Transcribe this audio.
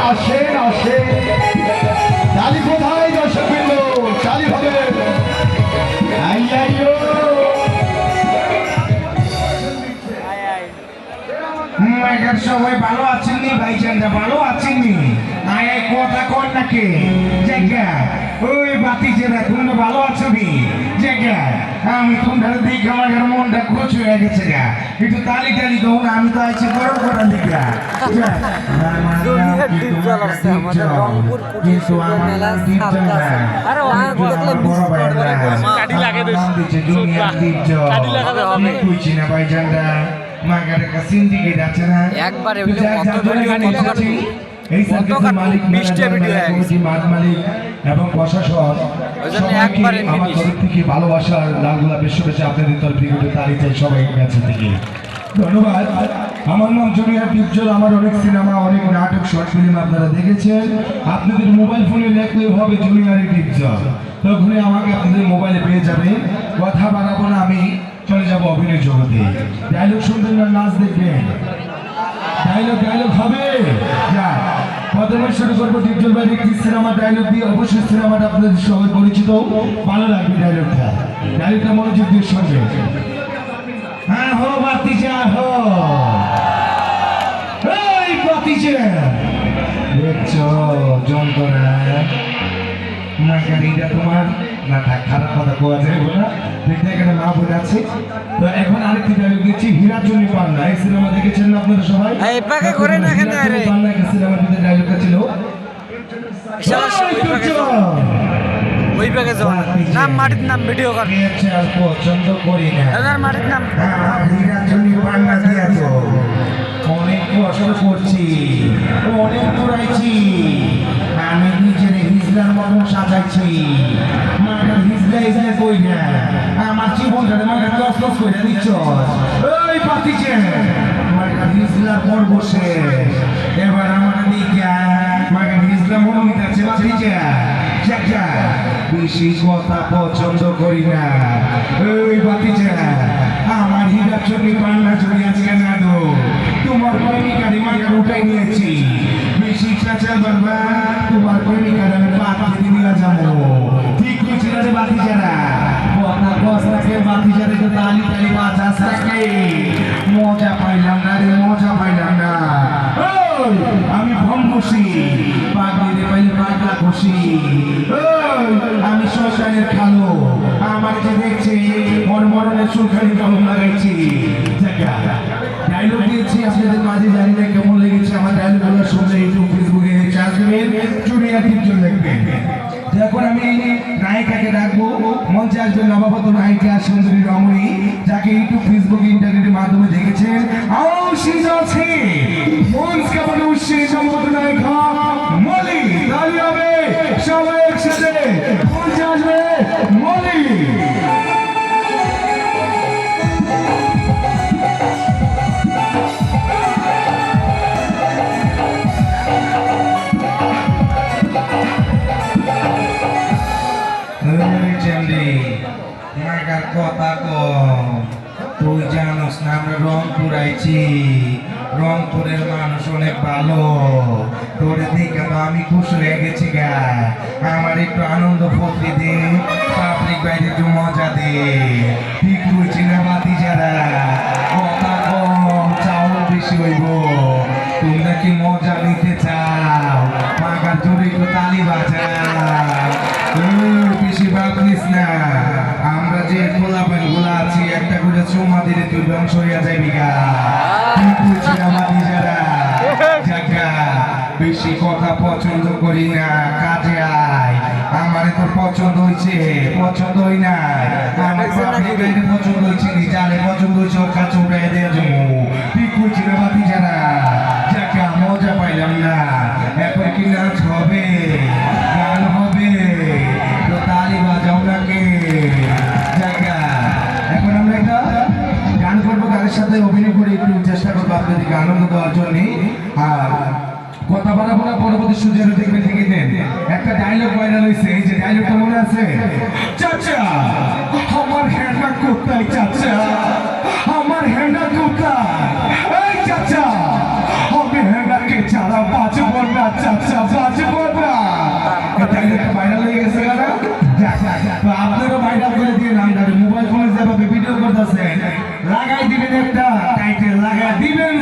আসেন আসেন চালি কোথায় দর্শক বৃন্দ? চালি হবে। সবাই ভালো আছেন নি ভাইজানরা ভালো আছেন নি আয় কথা কর নাকি? জায়গা। ওই বাতি জেরা তোমরা ভালো আমি তোমরা দেখে আমার মনটা খুশ হয়ে গেছে গা। একটু তালি টালি দাও না আমি তো আছি গরম করার দিকা কিন্তু আমার বড় একবারে এবং প্রশাসন একবারে থেকে ভালোবাসার আপনাদের তরফ থেকে সবাই কাছে থেকে। ধন্যবাদ। আমার নাম জুনিয়র ডিপজল আমার অনেক সিনেমা অনেক নাটক শর্ট ফিল্ম আপনারা দেখেছেন। আপনাদের মোবাইল ফোনে লেখলেই হবে জুনিয়র ডিপজল তখনই আমাকে আপনাদের মোবাইলে পেয়ে যাবেন। কথা বাড়াবো না আমি চলে যাব অভিনয় জগতে। ডায়লগ শুনবেন না নাচ দেখবেন। ডায়লগ ডায়লগ হবে? যা প্রথমে শুরু করব ডিপজল ভাই, একটি সিনেমা ডায়লগ দিয়ে। অবশ্যই সিনেমাটা আপনাদের সবাই পরিচিত। ভালো লাগবে ডায়লগটা ডায়লগটা মনোযোগ দিয়ে শুনবে। হ্যাঁ হো, বাতিজা, হো। এই, বাতিজা। দেখছ যন্ত্রণা না গাড়িটা তোমার। না থাক খারাপ কথা কোয়া যাবে না। দেখতে এখানে মা বোন আছে। তো এখন আরেকটি ডায়লগ দিচ্ছি। হীরার জন্য পান্না। এই সিনেমা দেখেছেন আপনারা সবাই? এই পাকে করে না কেন হীরার জন্য রে? পান্না একটা সিনেমার ভিতরে ডায়লগটা ছিল। ওই দুজন! যাও। নাম মাটির নাম ভিডিও কর। আর পছন্দ করি না। এদের মাটির নাম। আমার হীরার জন্য পান্না দিয়েছ অনেক কষ্ট করছি। অনেক দৌড়াইছি আমি নিজের হিজলার মতন সাজাইছি। কই না আমার জীবনটা মাকে লস লস করে দিচ্ছ। ওই পাতিছে মাকে হিজলার পর বসে এবার আমার দিকে মাকে হিজলা মনে হইতেছে পাতিছে বেশি কথা পছন্দ করি না। ওই বাতিজা আমার হীরা চোখে পান্না চলে আজকে না দো তোমার প্রেমিকার মাকে উঠাই নিয়েছি। বেশি চাচা বাবা, তোমার প্রেমিকার আমি বাদ দিয়ে নিয়ে যাব ঠিক করছি না রে বাতিজারা কথা কষ্টাকে বাতিজারে তো তালি তালি বাজাস রাখে মজা পাইলাম না রে, মজা পাইলাম না। আমি ভম খুশি পাগলি পাইলে পাগলা খুশি আমি শ্মশানের খালো, আমার যে দেখছে ওর মরণের সুলখানি কলম লাগাইছি। ডায়লগ দিয়েছি, আপনাদের মাঝে জানি না কেমন লেগেছে, আমার ডায়লগুলো শুনলে ইউটিউব ফেসবুকে আসবেন জুনিয়ার টিপজন দেখবেন নায়িকাকে ডাকবো। মঞ্চে আসবেন নবাগত নায়িকা সুন্দরী রমণী, যাকে ইউটিউব, ফেসবুক, ইন্টারনেটের মাধ্যমে দেখেছেন। আও সিজ আছে মঞ্চ কেমন উৎসে সম্পদ নায়িকা। কথা তুই জানোস না, আমরা রংপুর আইছি। রংপুরের মানুষ অনেক ভালো। তোর দিকে তো আমি খুশ হয়ে গেছি গা। আমার একটু আনন্দ ফুটি দে, পাবলিক বাইরে একটু মজা দে। ঠিক বুঝছি না বাতি যারা ভাবিস না? আমরা যে খোলাপেনগুলা আছি একটা করে চুমা দিলে তুই ধ্বংস হইয়া যাইবি গা। কি বুঝি আমাদের যারা জাগা বেশি কথা পছন্দ করি না কাজে আয়। আমারে তো পছন্দ হইছে পছন্দ হই না আমার পছন্দ হইছে নি যারে পছন্দ হইছে ওর কাছে আপনাদেরকে আনন্দ দেওয়ার জন্যই আর কথা বলা বলা পরবর্তী সুযোগ দেখবে থেকে দেন একটা ডায়লগ ভাইরাল হয়েছে, এই যে ডায়লগটা মনে আছে? চাচা, আমার হ্যান্ডা কোথায়, চাচা? আমার হ্যান্ডা কোথায়? এই চাচা, আমি হ্যান্ডাকে ছাড়া বাঁচব না, চাচা, বাঁচব না। ডায়লগটা ভাইরাল হয়ে গেছে না আপনারা ভাইরাল করে দিয়ে নাম মোবাইল ফোনে যেভাবে ভিডিও করতেছেন, লাগাই দিবেন একটা টাইটেল লাগা দিবেন